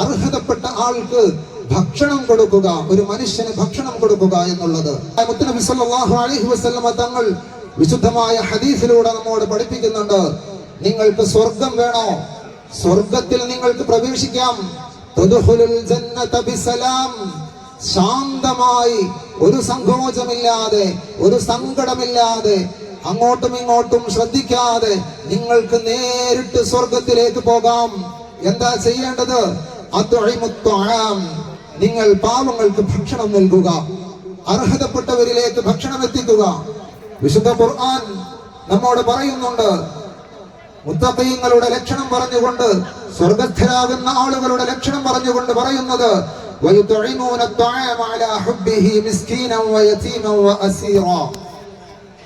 അർഹതപ്പെട്ട ആൾക്ക് ഭക്ഷണം കൊടുക്കുക ഒരു മനുഷ്യന് ഭക്ഷണം കൊടുക്കുക എന്നുള്ളത്. സല്ലല്ലാഹു അലൈഹി വസല്ലമ തങ്ങൾ വിശുദ്ധമായ ഹദീസിലൂടെ നമ്മോട് പഠിപ്പിക്കുന്നുണ്ട്. നിങ്ങൾക്ക് സ്വർഗം വേണോ? സ്വർഗത്തിൽ നിങ്ങൾക്ക് പ്രവേശിക്കാം. ശാന്തമായി ഒരു സങ്കോചമില്ലാതെ ഒരു സങ്കടമില്ലാതെ അങ്ങോട്ടും ഇങ്ങോട്ടും ശ്രദ്ധിക്കാതെ നിങ്ങൾക്ക് നേരിട്ട് സ്വർഗത്തിലേക്ക് പോകാം. എന്താ ചെയ്യേണ്ടത്? നിങ്ങൾ പാവങ്ങൾക്ക് ഭക്ഷണം നൽകുക. അർഹതപ്പെട്ടവരിലേക്ക് ഭക്ഷണം എത്തിക്കുക. വിശുദ്ധ ഖുർആൻ നമ്മോട് പറയുന്നുണ്ട്. മുത്തഖീങ്ങളുടെ ലക്ഷണം പറഞ്ഞുകൊണ്ട് സ്വർഗസ്ഥരാകുന്ന ആളുകളുടെ ലക്ഷണം പറഞ്ഞുകൊണ്ട് പറയുന്നത്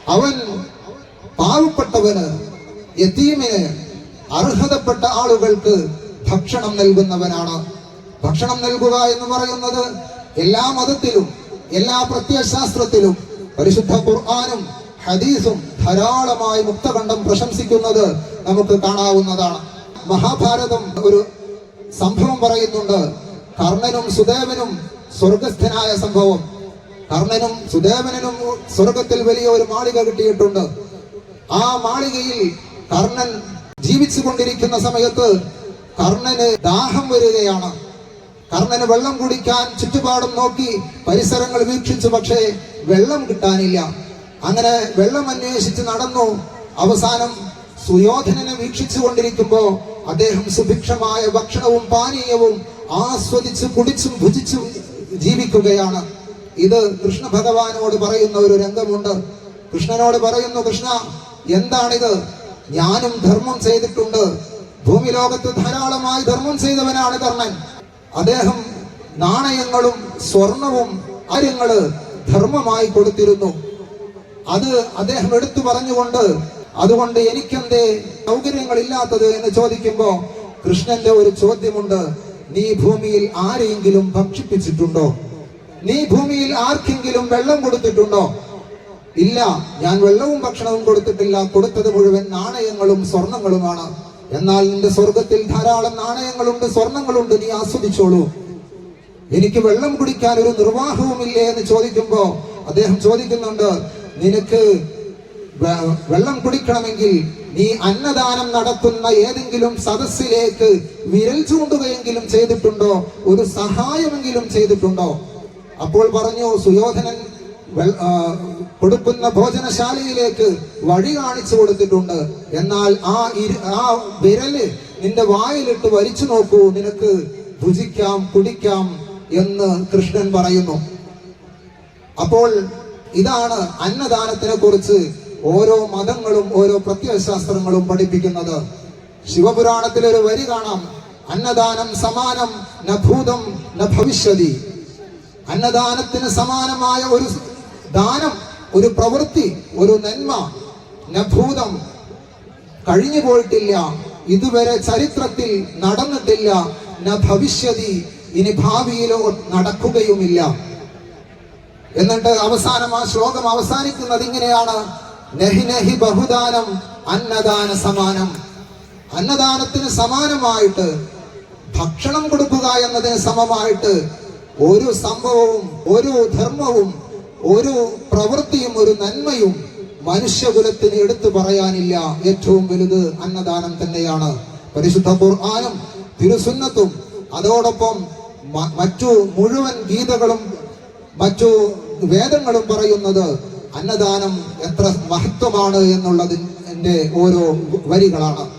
അവൻ പാവപ്പെട്ടവന് യത്തീമിന് അർഹതപ്പെട്ട ആളുകൾക്ക് ഭക്ഷണം നൽകുന്നവനാണ്. ഭക്ഷണം നൽകുക എന്ന് പറയുന്നത് എല്ലാ മതത്തിലും എല്ലാ പ്രത്യശാസ്ത്രത്തിലും പരിശുദ്ധ ഖുർആാനും ഹദീസും ധാരാളമായി മുക്തകണ്ഠം പ്രശംസിക്കുന്നത് നമുക്ക് കാണാവുന്നതാണ്. മഹാഭാരതം ഒരു സംഭവം പറയുന്നുണ്ട്. കർണനും സുദേവനും സ്വർഗസ്ഥനായ സംഭവം. കർണനും സുദേവനും സ്വർഗത്തിൽ വലിയ ഒരു മാളിക കിട്ടിയിട്ടുണ്ട്. ആ മാളികയിൽ കർണൻ ജീവിച്ചു കൊണ്ടിരിക്കുന്ന സമയത്ത് കർണന് ദാഹം വരികയാണ്. കർണന് വെള്ളം കുടിക്കാൻ ചുറ്റുപാടും നോക്കി പരിസരങ്ങൾ വീക്ഷിച്ചു പക്ഷേ വെള്ളം കിട്ടാനില്ല. അങ്ങനെ വെള്ളം അന്വേഷിച്ച് നടന്നു. അവസാനം സുയോധനനെ വീക്ഷിച്ചു കൊണ്ടിരിക്കുമ്പോ അദ്ദേഹം സുഭിക്ഷമായ ഭക്ഷണവും പാനീയവും ആസ്വദിച്ച് കുടിച്ചും ഭുജിച്ചും ജീവിക്കുകയാണ്. ഇത് കൃഷ്ണ ഭഗവാനോട് പറയുന്ന ഒരു രംഗമുണ്ട്. കൃഷ്ണനോട് പറയുന്നു കൃഷ്ണ എന്താണിത്? ഞാനും ധർമ്മം ചെയ്തിട്ടുണ്ട്. ഭൂമി ലോകത്ത് ധാരാളമായി ധർമ്മം ചെയ്തവനാണ് കർണൻ. അദ്ദേഹം നാണയങ്ങളും സ്വർണവും കാര്യങ്ങൾ ധർമ്മമായി കൊടുത്തിരുന്നു. അത് അദ്ദേഹം എടുത്തു പറഞ്ഞുകൊണ്ട് അതുകൊണ്ട് എനിക്കെന്തേ സൗകര്യങ്ങൾ ഇല്ലാത്തത് എന്ന് ചോദിക്കുമ്പോ കൃഷ്ണന്റെ ഒരു ചോദ്യമുണ്ട്. നീ ഭൂമിയിൽ ആരെയെങ്കിലും ഭക്ഷിപ്പിച്ചിട്ടുണ്ടോ? നീ ഭൂമിയിൽ ആർക്കെങ്കിലും വെള്ളം കൊടുത്തിട്ടുണ്ടോ? ഇല്ല ഞാൻ വെള്ളവും ഭക്ഷണവും കൊടുത്തിട്ടില്ല. കൊടുത്തത് മുഴുവൻ നാണയങ്ങളും സ്വർണങ്ങളുമാണ്. എന്നാൽ നിന്റെ സ്വർഗത്തിൽ ധാരാളം നാണയങ്ങളുണ്ട് സ്വർണങ്ങളുണ്ട് നീ ആസ്വദിച്ചോളൂ. എനിക്ക് വെള്ളം കുടിക്കാൻ ഒരു നിർവാഹവും ഇല്ലേ എന്ന് ചോദിക്കുമ്പോ അദ്ദേഹം ചോദിക്കുന്നുണ്ട് നിനക്ക് വെള്ളം കുടിക്കണമെങ്കിൽ നീ അന്നദാനം നടത്തുന്ന ഏതെങ്കിലും സദസ്സിലേക്ക് വിരൽ ചൂണ്ടുകയെങ്കിലും ചെയ്തിട്ടുണ്ടോ? ഒരു സഹായമെങ്കിലും ചെയ്തിട്ടുണ്ടോ? അപ്പോൾ പറഞ്ഞു സുയോധനൻ കൊടുക്കുന്ന ഭോജനശാലയിലേക്ക് വഴി കാണിച്ചു കൊടുത്തിട്ടുണ്ട്. എന്നാൽ ആ ആ വിരൽ നിന്റെ വായിലിട്ട് വലിച്ചു നോക്കൂ. നിനക്ക് ഭുജിക്കാം കുടിക്കാം എന്ന് കൃഷ്ണൻ പറയുന്നു. അപ്പോൾ ഇതാണ് അന്നദാനത്തിനെ കുറിച്ച് ഓരോ മതങ്ങളും ഓരോ പ്രത്യയശാസ്ത്രങ്ങളും പഠിപ്പിക്കുന്നത്. ശിവപുരാണത്തിൽ ഒരു വരി കാണാം. അന്നദാനം സമാനം ന ഭൂതം ന ഭവിഷ്യതി. അന്നദാനത്തിന് സമാനമായ ഒരു ദാനം ഒരു പ്രവൃത്തി ഒരു നന്മ നഭൂതം ഭൂതം കഴിഞ്ഞു പോയിട്ടില്ല. ഇതുവരെ ചരിത്രത്തിൽ നടന്നിട്ടില്ല. ന ഭവിഷ്യതി ഇനി ഭാവിയിലോ നടക്കുകയുമില്ല. എന്നിട്ട് അവസാനം ആ ശ്ലോകം അവസാനിക്കുന്നത് ഇങ്ങനെയാണ്. നഹി നഹി ബഹുദാനം അന്നദാന സമാനം. അന്നദാനത്തിന് സമാനമായിട്ട് ഭക്ഷണം കൊടുക്കുക എന്നതിന് സമമായിട്ട് ഒരു സംഭവവും ഒരു ധർമ്മവും ഒരു പ്രവൃത്തിയും ഒരു നന്മയും മനുഷ്യകുലത്തിന് എടുത്തു പറയാനില്ല. ഏറ്റവും വലുത് അന്നദാനം തന്നെയാണ്. പരിശുദ്ധ ഖുർആാനും തിരുസുന്നത്തും. അതോടൊപ്പം മറ്റു മുഴുവൻ ഗീതകളും മറ്റു വേദങ്ങളും പറയുന്നത് അന്നദാനം എത്ര മഹത്വമാണ് എന്നുള്ളതിന്റെ ഓരോ വരികളാണ്.